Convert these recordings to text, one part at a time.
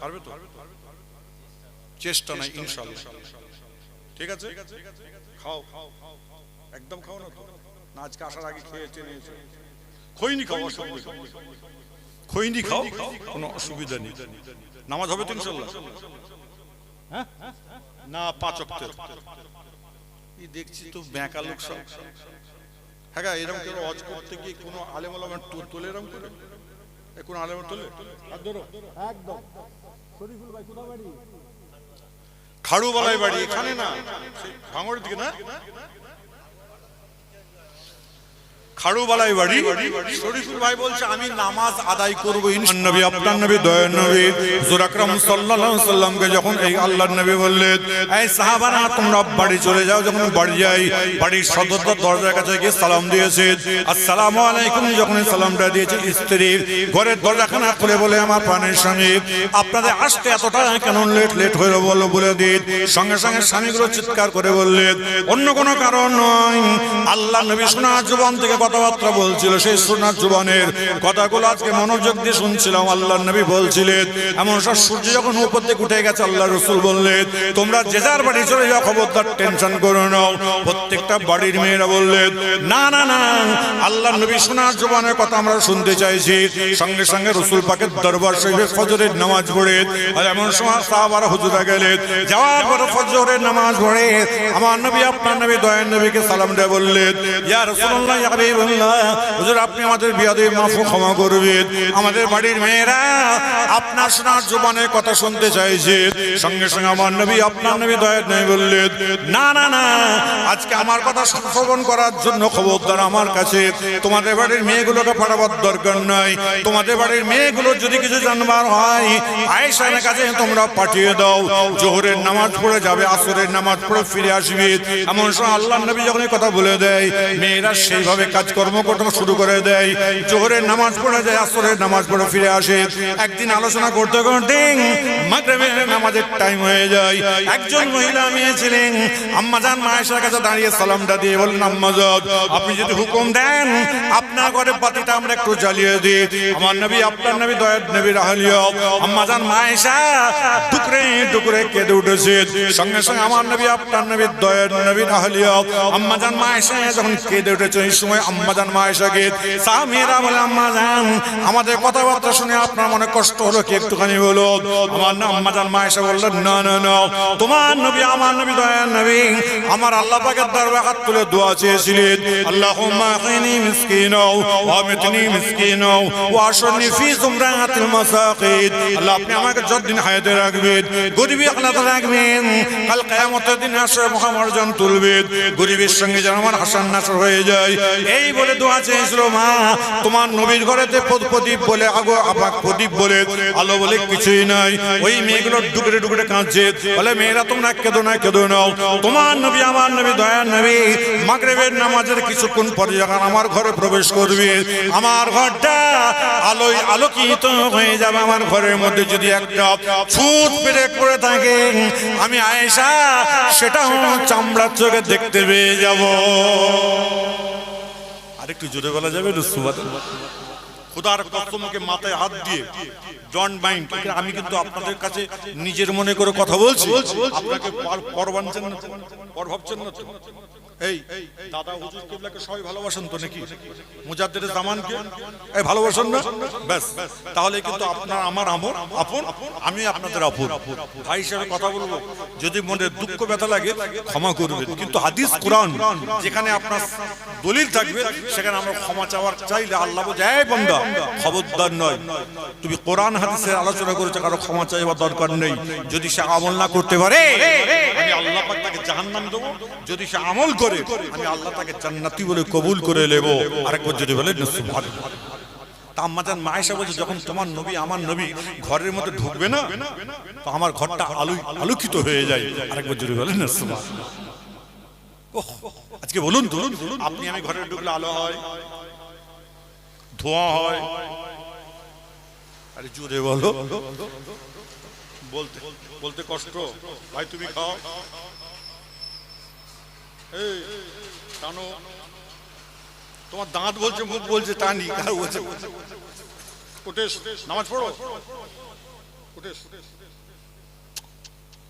পারবে তো? চেষ্টা নাই ইনশাল্লাহ ঠিক আছে? খাও। একদম খাও না না, আজকে আসার আগে খেয়েছে নিয়েছে। খৈনি খাও, অসুবিধা। খৈনি খাও, কোনো অসুবিধা নেই। নামাজ হবে তো ইনশাল্লাহ হ্যাঁ? না, পাঁচ অক্টের দেখছি তো ব্যাঁকা লোক সব। হ্যাঁ এরকম কেউ অজ করতে গিয়ে কোনো আলেম আলমের তোলে এরকম করে? কোনো আলেমের তোলে হাত ধরো বালাই বাড়ি এখানে না ভাঙড়ের দিকে না? খাড়ুবালাই বাড়ি। শরীফুল ভাই বলছে, আমি নামাজ আদায় নবী আপনার নবী নবী যখন এই নবী বললেন, এই তোমরা বাড়ি চলে যাও, যখন বাড়ি যাই, বাড়ির দরজার কাছে গিয়ে সালাম দিয়েছে। আলাইকুম। যখন সালামটা দিয়েছে, স্ত্রী ঘরের দরজাখানা খুলে বলে, আমার প্রাণের স্বামী, আপনাদের আসতে এতটা কেন লেট লেট হয়ে বলো, বলে দিন। সঙ্গে সঙ্গে স্বামীগুলো চিৎকার করে বললেন, অন্য কোনো কারণ নয়। আল্লাহ নবী শোনা জুবান থেকে কথাবার্তা বলছিল সেই সোনার জুবানের কথাগুলো আজকে মনোযোগ দিয়ে শুনছিলাম আল্লাহ নবী বলছিলেন, এমন সব সূর্য যখন উপর থেকে উঠে গেছে আল্লাহ রসুল বললেন, তোমরা যে যার বাড়ি চলে যাও, খবরদার, টেনশন করো নাও প্রত্যেকটা বাড়ির মেয়েরা বললেন, না না না আল্লাহ নবী সোনার জুবানের কথা আমরা শুনতে চাইছি। সঙ্গে সঙ্গে রসুল পাকের দরবার শরীফে ফজরের নামাজ পড়ে, আর এমন সময় সাহাবারা হুজুরা গেলেন, যাওয়ার পর ফজরের নামাজ পড়ে। আমার নবী, আপনার নবী, দয়ার নবীকে সালাম দেয় বললেন, ইয়া রাসূলুল্লাহ, ইয়া আপনি আমাদের বিয়াদে মাফু ক্ষমা করবেন। আমাদের বাড়ির মেয়েরা আপনার কথা শুনতে চাইছে। সঙ্গে সঙ্গে আমার নবী, আপনার নবী নবী বললেন, না না না, আজকে আমার কথা শ্রবণ করার জন্য খবরদার আমার কাছে। তোমাদের বাড়ির মেয়েগুলোকে দরকার নাই। তোমাদের বাড়ির মেয়েগুলো যদি কিছু জানবার হয় আয়েশার কাছে তোমরা পাঠিয়ে দাও। জোহরের নামাজ পড়ে যাবে, আসরের নামাজ পড়ে ফিরে আসবে। এমন সময় আল্লাহ নবী যখন কথা বলে দেয়, মেয়েরা সেইভাবে কাজকর্ম করতে শুরু করে দেয়। জোহরের নামাজ পড়ে যায়, আসরের নামাজ পড়ে ফিরে আসে। একদিন আলোচনা করতে করতে মাগরিবের নামাজের টাইম হয়ে যায়। একজন মহিলা মেয়ে ছিলেন। আম্মাজান মায়েশার কাছে দাঁড়িয়ে সালামটা দিয়ে বললেন আম্মাজান আপনি যদি হুকুম দেন, আপনার ঘরে বাতিটা আমরা একটু জ্বালিয়ে দিই। আমার নবী, আপনার নবী দয়ার নবী রাহলিও আম্মাজান মায়েশা টুকরে টুকরে কেঁদে উঠেছে। সঙ্গে সঙ্গে আমার নবী, আপনার নবী দয়ার নবী রাহলিও আম্মাজান মায়েশা যখন কেঁদে উঠেছে, এই সময় আম্মাজান মায়েশাকে সামিরা বলে আম্মাজান আমাদের কথাবার্তা শুনে আপনার মনে কষ্ট হলো কি একটুখানি বলো আমার না আম্মাজান মায়েশা বললেন, না না না, তোমার নবী, আমার নবী, দয়ার নবী, আমার আল্লাহ পাকের দরবারে হাত তুলে দোয়া চেয়েছিলেন। আল্লাহুম্মা আখিনি মিসকিনাও, ওয়া মিতনি মিসকিনাও, ওয়া আশরনি ফি জুমরাতিল মাসাকিদ। আল্লাহ, আপনি আমাকে যতদিন হায়াতে রাখবেন, গরিবি আখলাতে রাখবেন, কাল কিয়ামতের দিন আসরে মহামার্জন তুলবেন। গরিবের সঙ্গে যেন আমার হাসান নাসর হয়ে যায়। এই বলে দোয়া চেয়েছিল, মা, তোমার নবীর ঘরেতে প্রদীপ বলে, আগো আবাক প্রদীপ বলে, আলো বলে কিছুই নাই। ওই মেয়েগুলো ডুকরে ডুকরে কাঁদছে। বলে, মেয়েরা, তোমরা কেঁদো না, কেঁদো নাও তোমার নবী, আমার নবী, দয়ার নবী, মাগরেবের নামাজের কিছুক্ষণ পরে যখন আমার ঘরে প্রবেশ করবে, আমার ঘরটা আলোয় আলোকিত হয়ে যাবে। আমার ঘরের মধ্যে যদি একটা ফুট পেরে করে থাকে, আমি আয়েশা, সেটাও চামড়ার চোখে দেখতে পেয়ে যাব। আরেকটু জোরে বলা যাবে খোদার কসমকে মাথায় হাত দিয়ে জন মাইন্ড আমি কিন্তু আপনাদের কাছে নিজের মনে করে কথা বলছি আপনাকে পর- ভাবছেন না? এই, দাদা হুজুর কিবলাকে সবাই ভালোবাসেন তো নাকি? এই, ভালোবাসেন না? তাহলে কিন্তু আপনার, আমার আমর, আপন, আমি আপনাদের আপন। ভাই হিসেবে কথা বলব। যদি মনে দুঃখ, ব্যথা লাগে, ক্ষমা করবেন। কিন্তু হাদিস, কোরআন, যেখানে আপনার দলিল থাকবে, সেখানে আমরা ক্ষমা চাওয়ার চাইলে আল্লাহ বন্ধা খবরদার নয়। তুমি কোরআন, হাদিসের আলোচনা করেছ, কারও ক্ষমা চাইবার দরকার নেই। যদি সে আমল না করতে পারে, আমি আল্লাহ তাকে জাহান্নাম দেবো। যদি সে আমল করে আমি আল্লাহ তাকে জান্নাতি বলে কবুল করে নেব। আরেকবার যদি বলে মায়েশা যখন তোমার নবী, আমার নবী ঘরের মধ্যে আমার ঘরটা আলো, আলোকিত হয়ে যায়। আজকে বলুন তো, আপনি আমি আলো হয়, ধোঁয়া হয়। বলতে বলতে কষ্ট। ভাই, তুমি খাও। তোমার দাঁত বলছে, মুখ বলছে, তা নি নামাজ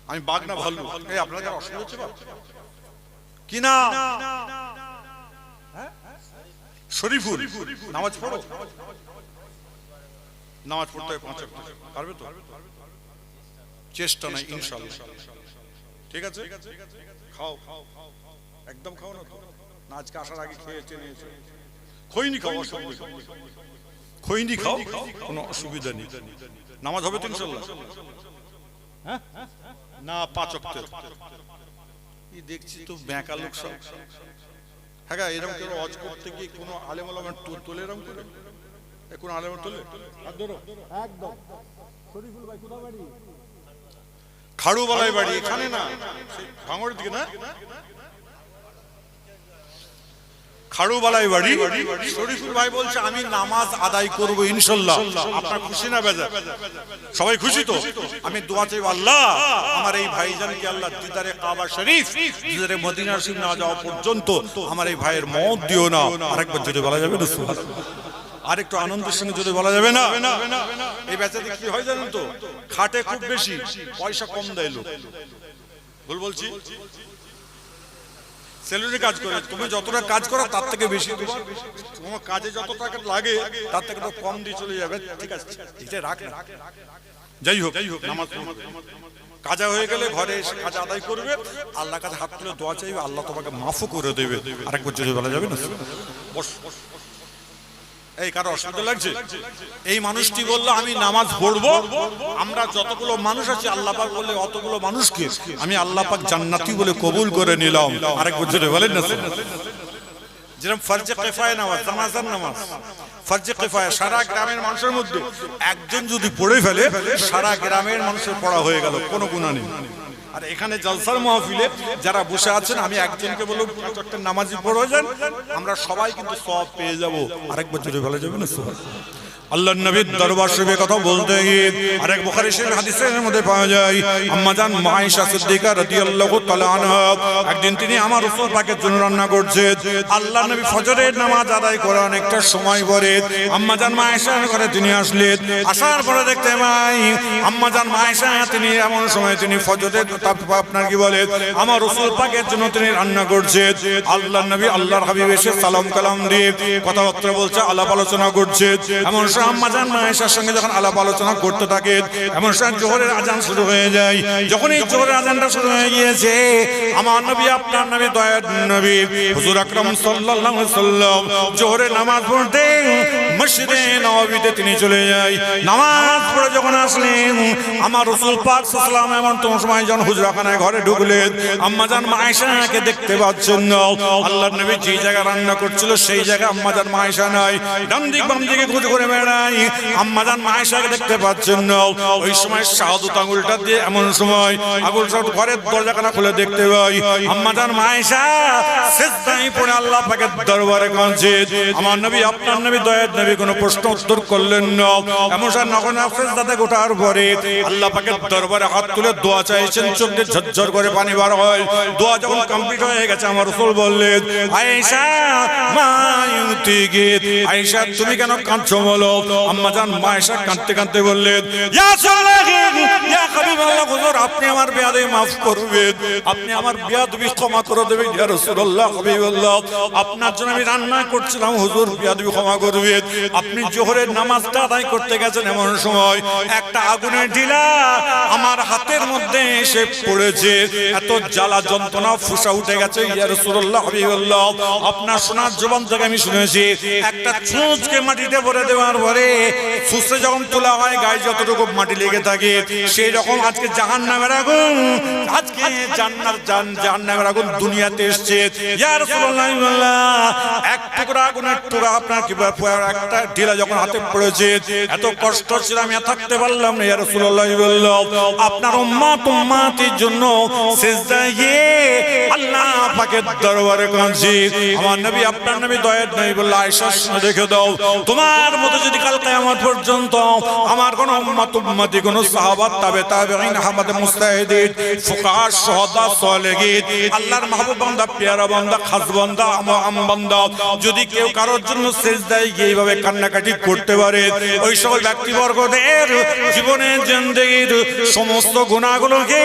আমি বাঘ না ভাল্লু এই, আপনার কাছে অসুবিধা হচ্ছে শরীফুল। নামাজ পড়ো। নামাজ পড়তে ওয়াক্ত। পারবে তো? চেষ্টা নাই ইনশাল্লাহ ঠিক আছে? খাও খাও খাও। একদম খাও না তো? না আজকে আসার আগে খেয়েছে নিয়েছে খৈনি খাও অসুবিধা নেই। খৈনি খাও কোনো অসুবিধা নেই। নামাজ হবে তো ইনশাল্লাহ। হ্যাঁ? না পাঁচ অক্টের এই দেখছি তো ব্যাঁকা লোক সব। হ্যাঁ গা, এরকম কেউ অজ করতে গিয়ে কোনো আলেম আলমের তোলে এরকম করে? কোনো আলেম তোলে? হাত ধরো। খাড়ুবালাই বাড়ি? এখানে না। ভাঙড়ের দিকে না? খাড়ুবালাই ভাই বলছে, আমি নামাজ আদায় ইনশাল্লাহ। আপনার খুশি না বেজা সবাই খুশি তো? আমি দোয়া আমার এই আল্লাহ মদিনা না যাওয়া পর্যন্ত আমার এই ভাইয়ের মত দিও না। আরেকবার যদি বলা যাবে আরেকটু আনন্দের সঙ্গে যদি বলা যাবে না? এই বেচাতে কি হয় জানেন তো? খাটে খুব বেশি, পয়সা কম দেয় লোক। বলছি? সেলুনে কাজ করে, তুমি যতটা কাজ করো তার থেকে বেশি। তোমার কাজে যত টাকা লাগে, তার থেকে তো কম দিয়ে চলে যাবে। ঠিক আছে এটা রাখ না। যাই হোক, নামাজ কাজা হয়ে গেলে ঘরে এসে কাজ আদায় করবে। আল্লাহ কাছে হাত তুলে দোয়া চাইবে, আল্লাহ তোমাকে মাফও করে দেবে। আরেকবার যদি বলা যাবে না? বস। এই কারও অসুবিধা লাগছে? এই মানুষটি বলল আমি নামাজ পড়ব। আমরা যতগুলো মানুষ আছি আল্লাহ পাক বললে অতগুলো মানুষকে আমি আল্লাহ পাক জান্নাতি বলে কবুল করে নিলাম। আরেক বছরে বলেন না যেরকম ফরজে কেফায় নামাজ জানাজার নামাজ। ফরজে কেফায় সারা গ্রামের মানুষের মধ্যে একজন যদি পড়ে ফেলে সারা গ্রামের মানুষের পড়া হয়ে গেল কোনো গুণা নেই। আর এখানে জলসার মাহফিলে যারা বসে আছেন, আমি একজনকে বলব পাঁচ নামাজি পড়ে যান। আমরা সবাই কিন্তু সব পেয়ে যাব। আরেকবার জোরে ভালো যাবে না সব আল্লাহ দরবার কথা বলতে পাওয়া যায় তিনি জন্য রান্না করছে। আল্লাহ নামাজ সময় পরে তিনি আসলেন। আসার পরে দেখতে পাই, আম্মা জান মায়েশা, তিনি এমন সময় তিনি ফজরের আপনার কি বলে, আমার রাসূল পাকের জন্য তিনি রান্না করছে। আল্লাহ নবী আল্লাহর হাবিব এসে সালাম কালাম দিয়ে কথাবার্তা বলছে আলাপ আলোচনা করছে। এমন সময় আম্মা মায়েশার সঙ্গে যখন আলাপ আলোচনা করতে থাকে, এমন সময় জোহরের আজান শুরু হয়ে যায়। যখন এই জোহরের আজানটা শুরু হয়ে গিয়েছে, আমার নবী, আপনার নবী, দয়ার নবী, হুজুর আকরাম সাল্লাল্লাহু আলাইহি সাল্লাম জোহরের নামাজ পড়তে মসজিদে নববীতে তিনি চলে নামাজ পড়ে যখন আসলেন, আমার রাসূল পাক আলাইহি এমন তোমার সময় যখন হুজরাখানায় ঘরে ঢুকলেন আম্মা জান মায়েশাকে দেখতে পাচ্ছেন না। আল্লাহর নবী যে জায়গা রান্না করছিল, সেই জায়গা আম্মা জান মায়েশা নাই। ডান দিক বাম দিকে খুঁজে করে বেড়াই আম্মা জান মায়েশাকে দেখতে পাচ্ছেন ওই সময় শাহাদত আঙুলটা দিয়ে এমন সময় ঘরের দরজাখানা খুলে দেখতে পাই আম্মা জান মায়েশা সেজদাই পড়ে আল্লাহ পাকের দরবারে কাঁদছে। আমার নবী, আপনার নবী নবী কোনো প্রশ্ন উত্তর করলেন না। চাইছেন পানি বার হয়। কমপ্লিট হয়ে গেছে তুমি কেন কাঁদছো বলো? আম্মা কাঁদতে কাঁদতে বললেন আপনি আমার বিয়াদবি maaf করবেন। আপনি আমার বিয়াদবি ক্ষমা করে দেবেন আপনার জন্য আমি রান্না করছিলাম, হুজুর, বিয়াদবি ক্ষমা করবেন। আপনি জোহরের নামাজটা আদায় করতে গেছেন এমন সময় একটা আগুনের ঢিলা আমার হাতের মধ্যে এসে পড়েছে। এত জ্বালা যন্ত্রণা ফুসা উঠে গেছে ইয়া রাসূলুল্লাহ হাবিবাল্লাহ। আপনার শোনার জবান থেকে আমি শুনেছি একটা ছুঁচকে মাটিতে ভরে দেওয়ার পরে সুসে যখন তোলা হয় গায়ে যতটুকু মাটি লেগে থাকে সেই রকম আজকে জাহান নামের আগুন আজকে জান্নাত জান জাহান নামের আগুন দুনিয়াতে এসছে। ইয়া রাসূলুল্লাহ এক টুকরা আগুনের টুকরা আপনার কি বলে, ঢিলা যখন হাতে পড়েছে, এত কষ্ট থাকতে পারলাম না। ইয়া রাসূলুল্লাহ বলল আপনার জন্য আল্লাহ দরবারে কাঁদছি। আমার নবী, আপনার নবী বলল দাও। তোমার মতো যদি পর্যন্ত আমার কোন উম্মত উম্মতি, কোন সাহাবাত তাবে আল্লাহর মাহবুব বান্দা, পেয়ারা বান্দা, খাস আম বান্দা, যদি কেউ কারোর জন্য সেজদায় গিয়ে এইভাবে কান্নাকাটি করতে পারে? ওই সকল ব্যক্তিবর্গদের জীবনের জিন্দেগির সমস্ত গুণাগুলোকে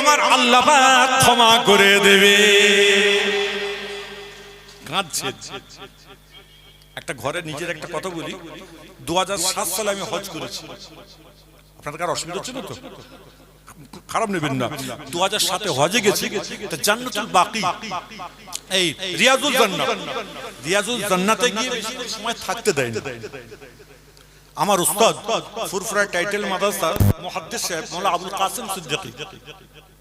আমার আল্লাহ ক্ষমা করে দেবে। একটা ঘরে নিজের একটা কথা বলি। দু হাজার সাত সালে আমি হজ করেছি। আপনাদের কার অসুবিধা হচ্ছে না তো? খারাপ নেবেন না। দু হাজার সাতে হজে গেছি। জান্নাতুল বাকি। এই রিয়াজুল জান্নাত। রিয়াজুল জান্নাতে গিয়ে বেশি সময় থাকতে দেয় না। আমার উস্তাদ, ফুরফুরা টাইটেল মাদ্রাসা, মুহাদ্দিস সাহেব মাওলানা আবুল কাসিম সিদ্দিকী।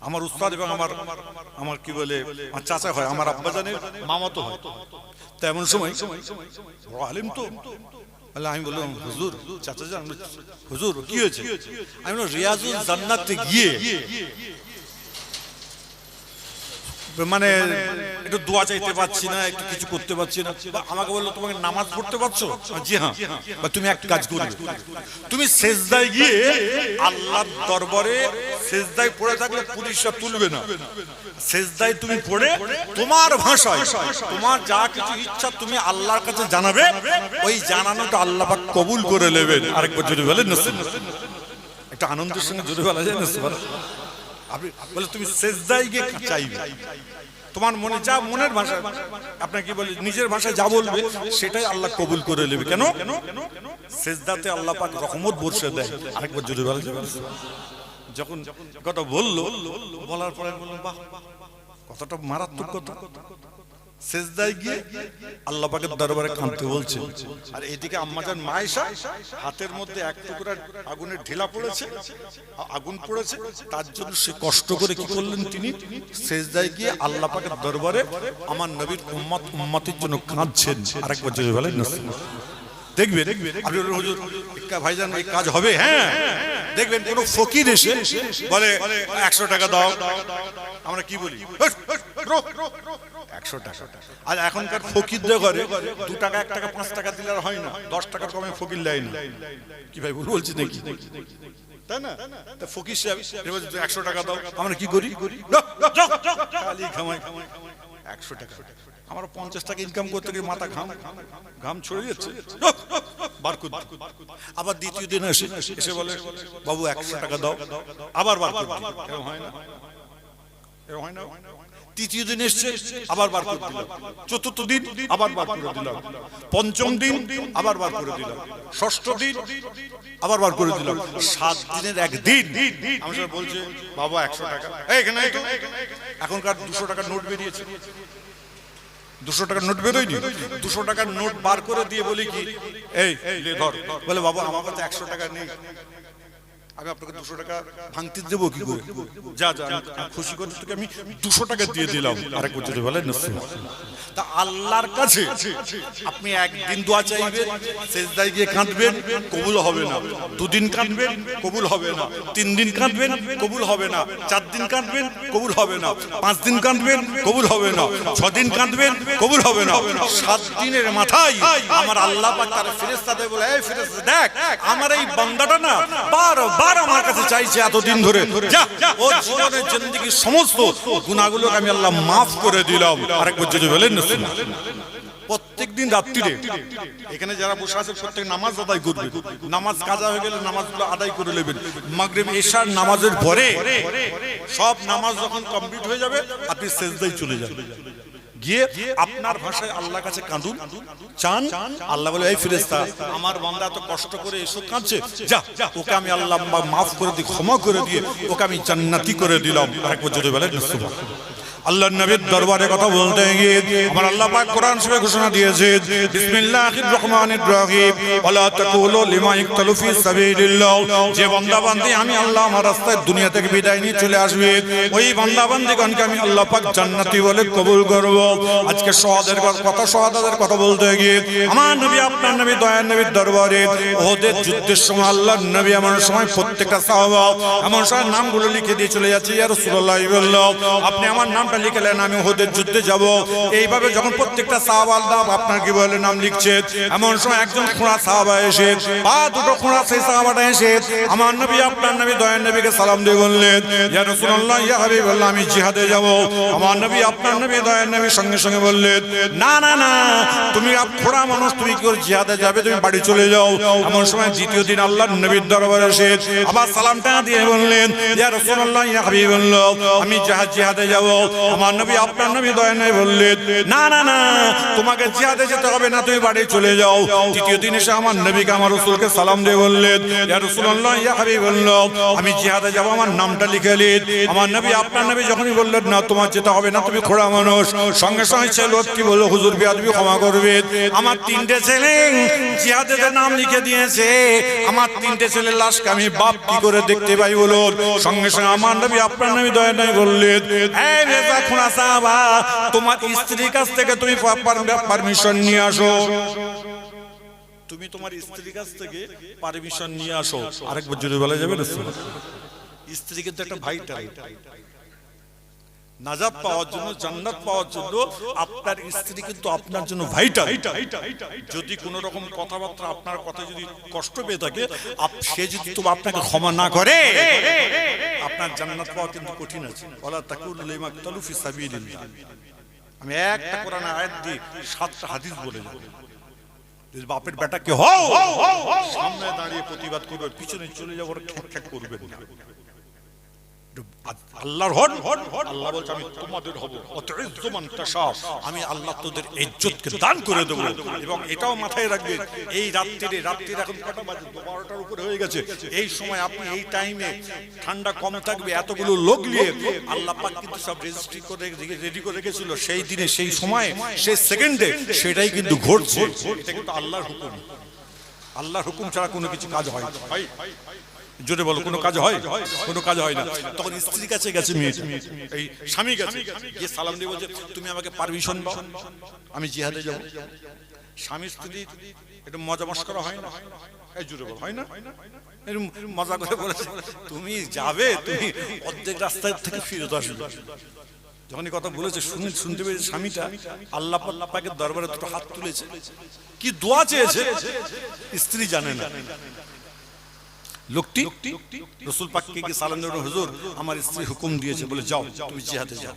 আমার উস্তাদ এবং আমার আমার কি বলে, আমার চাচা হয়, আমার আব্বাজানের মামাতো হয়। তো এমন সময় আলিম তো। আমি বললাম, হুজুর, চাচা যান হুজুর, কি হয়েছে? আমি রিয়াজুল জান্নাতে গিয়ে মানে একটু দোয়া চাইতে পারছি না একটু কিছু করতে পারছি না। আমাকে বলল তোমাকে নামাজ পড়তে পারছ? জি হ্যাঁ। বা তুমি এক কাজ করবে। তুমি সেজদায় গিয়ে আল্লাহর দরবারে সেজদায় পড়ে থাকলে পুলিশরা তুলবে না। সেজদায় তুমি পড়ে তোমার ভাষায় তোমার যা কিছু ইচ্ছা তুমি আল্লাহর কাছে জানাবে ওই জানানোটা আল্লাহ পাক কবুল করে নেবেন। আরেকবার যদি বলেন একটা আনন্দের সঙ্গে জুড়ে বলা যায় না বলে তুমি সেজদায় গিয়ে চাইবে? তোমার মনে যা মনের ভাষা আপনার কি বলে নিজের ভাষায় যা বলবে সেটাই আল্লাহ কবুল করে নেবে। কেন? সেজদাতে আল্লাহ পাক রহমত বর্ষে দেয়। আরেকবার জুড়ে বলা যাবে যখন কথা বলল, বলার পরে বলল বাহ। কথাটা মারাত্মক কথা। সেজদায় গিয়ে আল্লাহ দরবারে কাঁদতে আর এদিকে হাতের মধ্যে আগুনের ঢিলা পড়েছে আগুন পড়েছে তার জন্য সে কষ্ট করে সেজদায় গিয়ে আল্লাহ দরবারে আমার নবীর উম্মত উম্মতের জন্য কাঁদছেন। আরেকবার বলবেন, হুজুর ভাইজান এই কাজ হবে? হ্যাঁ। দেখবেন কোন ফকির এসে বলে একশো টাকা দাও। আমরা কি বলি? একশো টাকা। আর এখনকার ফকিরদের ঘরে দু টাকা এক টাকা পাঁচ টাকা দিলে আর হয় না। দশ টাকার কমে ফকির দেয় না। কি ভাই ভুল বলছি নাকি? তাই না? তা ফকির সাহেব এবার যদি একশো টাকা দাও আমরা কি করি? খালি একশো টাকা। আমার পঞ্চাশ টাকা ইনকাম করতে গিয়ে মাথা ঘাম ঘাম ছড়ে যাচ্ছে। আবার দ্বিতীয় দিন এসে এসে বলে বাবু একশো টাকা দাও। আবার এরকম হয় না? এরকম হয় না? তৃতীয় দিন এসছে, আবার বার করে দিলাম। চতুর্থ দিন, আবার বার করে দিলাম। পঞ্চম দিন, আবার বার করে দিলাম। ষষ্ঠ দিন, আবার বার করে দিলাম। সাত দিনের একদিন বলছে, বাবা, একশো টাকা। এখানে এখনকার দুশো টাকার নোট বেরিয়েছে। দুশো টাকার নোট বেরোয়নি? দুশো টাকার নোট বার করে দিয়ে বলি কি, এই বলে, বাবা, আমার কাছে একশো টাকা নেই। আমি আপনাকে দুশো টাকা ভাঙতে দেবো কি করে? যা যা খুশি করে তোকে আমি দুশো টাকা দিয়ে দিলাম। আরেক বছর বলে তা আল্লাহর কাছে আপনি একদিন দোয়া চাইবেন সেজদায় গিয়ে কাঁদবেন, কবুল হবে না। দুদিন কাঁদবেন, কবুল হবে না। তিন দিন কাঁদবেন, কবুল হবে না। চার দিন কাঁদবেন, কবুল হবে না। পাঁচ দিন কাঁদবেন, কবুল হবে না। ছ দিন কাঁদবেন, কবুল হবে না। সাত দিনের মাথায় আমার আল্লাহ পাক তার ফেরেশতা দেয় বলে, এই ফেরেশতা, দেখ, আমার এই বান্দাটা না বারবার আমার কাছে চাইছে এতদিন ধরে। যা ও জীবনের জিন্দেগির সমস্ত গুনাহগুলোকে আমি আল্লাহ মাফ করে দিলাম। আরেকবার যদি বলেন না। প্রত্যেক দিন রাত্রিরে এখানে যারা বসে আছে, প্রত্যেক নামাজ আদায় করবে। নামাজ কাজা হয়ে গেলে নামাজগুলো আদায় করে নেবেন। মাগরিব, এশার নামাজের পরে সব নামাজ যখন কমপ্লিট হয়ে যাবে, আপনি সেজদায় চলে যাবেন। গিয়ে আপনার ভাষায় আল্লাহর কাছে কাঁদুন, চান, আল্লাহ বলে, এই ফেরেশতা, আমার বান্দা এত কষ্ট করে এসব কাঁদছে। যা ওকে আমি আল্লাহ মাফ করে দিই ক্ষমা করে দিয়ে ওকে আমি জান্নাতি করে দিলাম। আরেকবার বেলায় বলে আল্লাহ নবীর দরবারে কথা বলতে গিয়ে আমার আল্লাহ পাক কোরআন শরীফে ঘোষণা দিয়েছে, বিসমিল্লাহির রহমানির রহিম, ওয়ালা তাকুলু লিমা ইকতালু ফি সাবিলিল্লাহ। যে বান্দা বান্দি আমি আল্লাহ আমার রাস্তায় দুনিয়া থেকে বিদায় নিয়ে চলে আসবে, ওই বান্দা বান্দিগণকে আমি আল্লাহ পাক জান্নাতি বলে কবুল করব। আজকে কথা কথা বলতে গিয়ে আমার নবী, আপনার নবী, দয়ার নবীর দরবারে ওদের যুদ্ধের সময় আল্লাহর নবী আমার সময় প্রত্যেকটা সাহাবা আমার সময় নামগুলো লিখে দিয়ে চলে যাচ্ছে ইয়া রাসূলুল্লাহ, আপনি আমার নামটা লিখলেন, আমি ওদের যুদ্ধে যাব। এইভাবে যখন প্রত্যেকটা আপনার কি বলে, নাম লিখছে। এমন সময় একজন খোঁড়া সাহাবা এসে বা দুটো খোঁড়া সেই সাহাবাটা এসে, আমার নবী, আপনার নবী, দয়ার নবীকে সালাম দিয়ে বললেন, ইয়া আমি জিহাদে যাব। আমার নবী, আপনার নবী, দয়ার নবীর সঙ্গে সঙ্গে বললেন, না না না, তুমি খোঁড়া মানুষ, তুমি কি করে জিহাদে যাবে? তুমি বাড়ি চলে যাও। এমন সময় দ্বিতীয় দিন আল্লাহর নবীর দরবারে এসে আবার সালামটা দিয়ে বললেন, ইয়া রাসূলুল্লাহ, ইয়া হাবিবাল্লাহ, আমি জিহাদে যাব আমার নবী, আপনার নবী দয়া নয় বললেন না না না, তোমাকে জিহাদে যেতে হবে না, তুমি বাড়ি চলে যাও। তৃতীয় দিন এসে আমার নবীকে, আমার রসুলকে সালাম দিয়ে বললেন ইয়া রাসূলুল্লাহ, ইয়া আমি জিহাদে যাব, আমার নামটা লিখে লিন আমার নবী, আপনার নবী যখনই বললেন, না, তোমার যেতে হবে না, তুমি খোড়া মানুষ, সঙ্গে সঙ্গে ছেলে কি বলল, হুজুর বিয়াদবি ক্ষমা করবে। আমার তিনটে ছেলে জিহাদে নাম লিখে দিয়েছে, আমার তিনটে ছেলে লাশকে আমি বাপ কি করে দেখতে পাই বলো সঙ্গে সঙ্গে আমার নবী, আপনার নবী দয়া নাই বললেন এই রেজা খুনা সাহাবা, তোমার স্ত্রীর কাছ থেকে তুমি পারমিশন নিয়ে আসো। তুমি তোমার স্ত্রীর কাছ থেকে পারমিশন নিয়ে আসো। আরেকবার জুড়ে বলা যাবে না? স্ত্রী কিন্তু একটা ভাইটাল নাজাত পাওয়ার জন্য জান্নাত পাওয়ার জন্য আপনার স্ত্রী কিন্তু আপনার জন্য ভাইটাল যদি কোন রকম কথাবার্তা আপনার কথা যদি কষ্ট পেয়ে থাকে সে যদি তো আপনাকে ক্ষমা না করে আপনার জান্নাত পাওয়া কিন্তু কঠিন আছে। ওয়ালা তাকুল লিমা তালু ফি সাবিলিল্লাহ। আমি একটা কোরআন আয়াত দিয়ে সাতটা হাদিস বলে যাব যদি বাপের বেটাকে হও সামনে দাঁড়িয়ে প্রতিবাদ করবে পিছনে চলে যাব খ্যাক খ্যাক করবেন না। আল্লাহর হন আল্লাহ বলছে আমি তোমাদের হব। অতইজ্জু তাশা আমি আল্লাহ তোদের ইজ্জতকে দান করে দেব এবং এটাও মাথায় রাখবে। এই রাত্রিরে রাত্রির এখন কটা বাজে? বারোটার উপরে হয়ে গেছে। এই সময় আপনি এই টাইমে ঠান্ডা কম থাকবে এতগুলো লোক নিয়ে আল্লাহ পাক কিন্তু সব রেজিস্ট্রি করে রেডি করে রেখেছিল। সেই দিনে সেই সময়ে সেই সেকেন্ডে সেটাই কিন্তু ঘটছে। এটা কিন্তু আল্লাহর হুকুম। আল্লাহর হুকুম ছাড়া কোনো কিছু কাজ হয় না। হয়। জোরে বলো কোনো কাজ হয়? কোনো কাজ হয়? না। তখন স্ত্রীর কাছে গেছে মেয়েটা। এই স্বামী গেছে গিয়ে সালাম দিয়ে বলছে তুমি আমাকে পারমিশন দাও আমি জিহাদে যাব। স্বামী স্ত্রী এটা মজা মস্করা হয় না? এই জোরে বল হয় না? মজা করে বলেছে তুমি যাবে তুমি অর্ধেক রাস্তা থেকে ফিরত আসবে। যখন এই কথা বলেছে শুনে শুনতে পেয়েছে স্বামীটা আল্লাহ আল্লাহ পাকের দরবারে দুটো হাত তুলেছে। কি দোয়া চেয়েছে? স্ত্রী জানে না। লোকটি রসুল পাককে গিয়ে সালাম হুজুর আমার স্ত্রী হুকুম দিয়েছে বলে যাও তুমি জিহাদে যাও।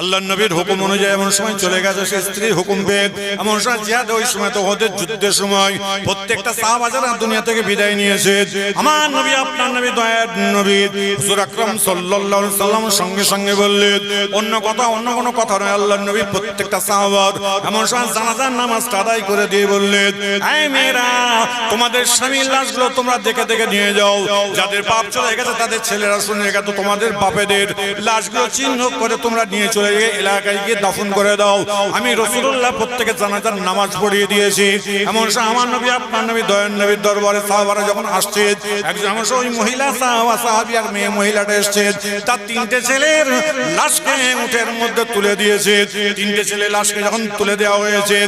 আল্লাহ নবীর হুকুম অনুযায়ী এমন সময় চলে গেছে সে স্ত্রীর হুকুম পেয়ে এমন সময় জিহাদ ওই সময় তো ওদের যুদ্ধের সময়। প্রত্যেকটা সাহাবাজারা দুনিয়া থেকে বিদায় নিয়েছে। আমার নবী, আপনার নবী, দয়ার নবী। হুজুর আকরাম সাল্লাল্লাহু আলাইহি সাল্লাম সঙ্গে সঙ্গে বললেন, অন্য কথা, অন্য কোনো কথা নয় আল্লাহ নবী প্রত্যেকটা সাহাবার এমন সময় জানাজার নামাজটা আদায় করে দিয়ে বললেন, এই মেয়েরা, তোমাদের স্বামীর লাশগুলো তোমরা দেখে দেখে নিয়ে যাও। যাদের বাপ চলে গেছে, তাদের ছেলেরা শুনে গেছে তোমাদের বাপেদের লাশগুলো চিহ্ন করে তোমরা নিয়ে চলে গিয়ে এলাকায় গিয়ে দাফন করে দাও। আমি রসুল্লাহ প্রত্যেকে জানাজার নামাজ পড়িয়ে দিয়েছি। এমন আমার নবী, আপনার নবী দয়ান নবীর দরবারে সাহাবারা যখন আসছে, একজন ওই মহিলা সাহাবা, সাহাবি আর মেয়ে মহিলাটা এসছে। তার তিনটে ছেলের লাশকে উঠের মধ্যে তুলে দিয়েছে। তিনটে ছেলে লাশকে যখন তুলে দেওয়া হয়েছে,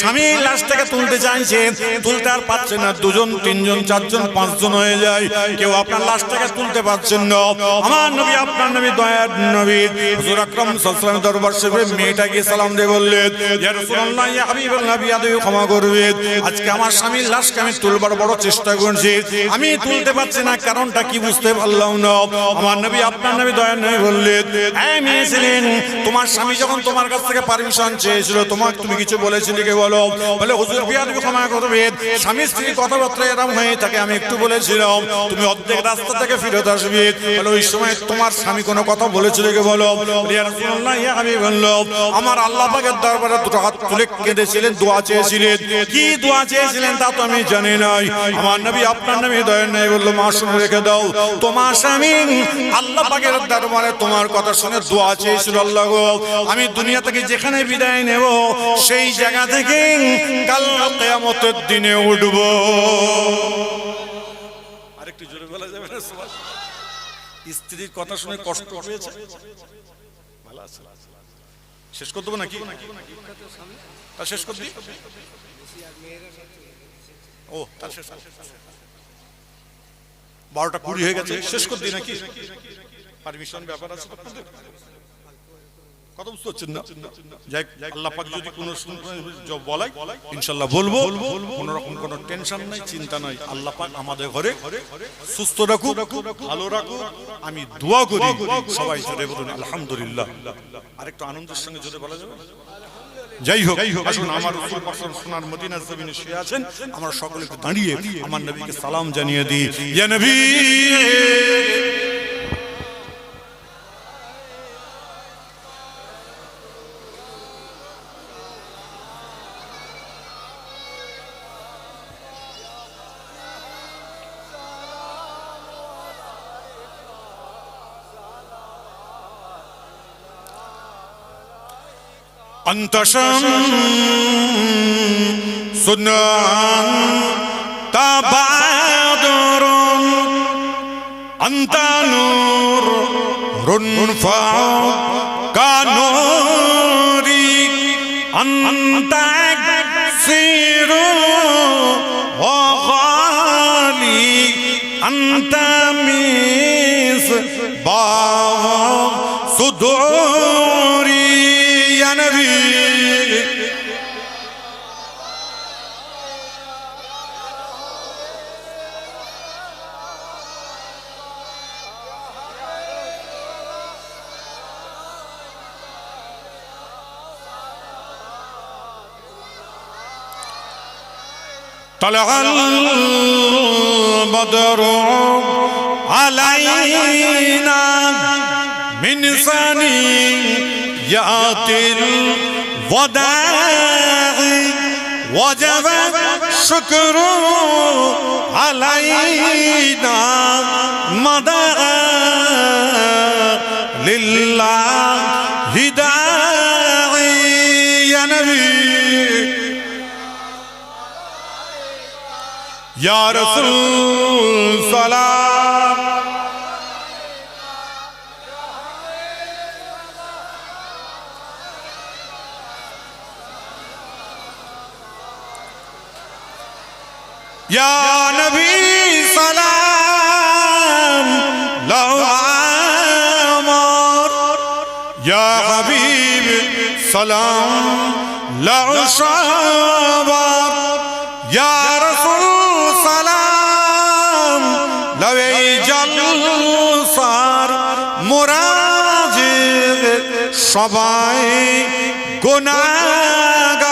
স্বামী লাশ থেকে তুলতে চাইছে। তুলতে আর পারছে না। দুজন, তিনজন, চারজন, পাঁচজন হয়ে যায়। কেউ আপনার লাশটাকে তুলতে পারছেন না। আমার নবী, আপনার নবী দয়ার নবী, হুজুর আকরাম তোমার স্বামী যখন তোমার কাছ থেকে পারমিশন চেয়েছিল তুমি কিছু বলেছিলে কি বলো? বলে, হুজুর বিয়াদে ক্ষমা করবে স্বামী স্ত্রী কথাবার্তা এরকম হয়ে থাকে, আমি একটু বলেছিলাম, তুমি অর্ধেক রাস্তা থেকে ফিরত আসবে। ওই সময় তোমার স্বামী কোনো কথা বলেছিল কি বলো? আমি আমি দুনিয়া থেকে যেখানে বিদায় নেব, সেই জায়গা থেকে কাল কিয়ামতের দিনে উঠব। আরেকটু জোরে বলা যাবে না? স্ত্রীর কথা শুনে কষ্ট আছে। শেষ করে দেবো নাকি? তা শেষ করে দিই? ও তার শেষ বারোটা কুড়ি হয়ে গেছে, শেষ করে দিই নাকি? পারমিশন ব্যাপার আছে? কথা বুঝতে পারছেন না? যাই আল্লাহ পাক যদি কোনো বলাই ইনশাল্লাহ বলব কোন রকম কোনো টেনশন নাই চিন্তা নাই। আল্লাহ পাক আমাদের ঘরে সুস্থ রাখুক ভালো রাখুক। আমি দোয়া করি সবাই জোরে বলুন আলহামদুলিল্লাহ। আরেকটু আনন্দের সঙ্গে জোরে বলা যাবে? যাই হোক আসুন আমার রসুল পাক সোনার মদিনার জমিনে শুয়ে আছেন। আমরা সকলে দাঁড়িয়ে আমার নবীকে সালাম জানিয়ে দিই। ইয়া নবী! أنت شمس أنت بدر أنت نور فوق نوري أنت سير وغالي أنت مصباح نبي. طلع البدر علينا ثنيات الوداع وجب الشكر علينا مدى لله داعي يا نبي. يا رسول سلام. হাবিব সালাম লাউসাবার ইয়া রাসূল সালাম লাউই জলসার মোরাজিদ সবাই গুনাহগার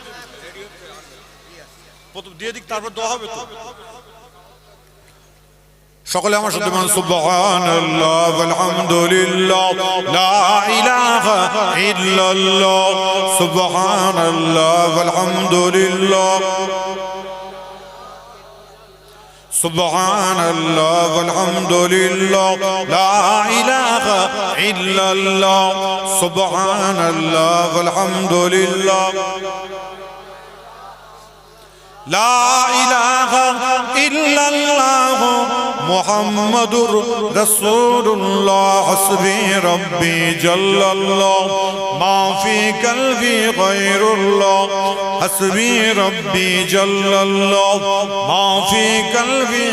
প্রথম দিয়ে দিক তারপর দেওয়া হবে তো সকলে আমার সাথে বলুন সুবহানাল্লাহ আলহামদুলিল্লাহ লা ইলাহা ইল্লাল্লাহ সুবহানাল্লাহ আলহামদুলিল্লাহ سبحان الله والحمد لله لا إله إلا الله سبحان الله والحمد لله لا إله إلا الله محمد رسول الله حسبي ربي جل الله. ما في قلبي غير الله. حسبي ربي جل الله. ما في قلبي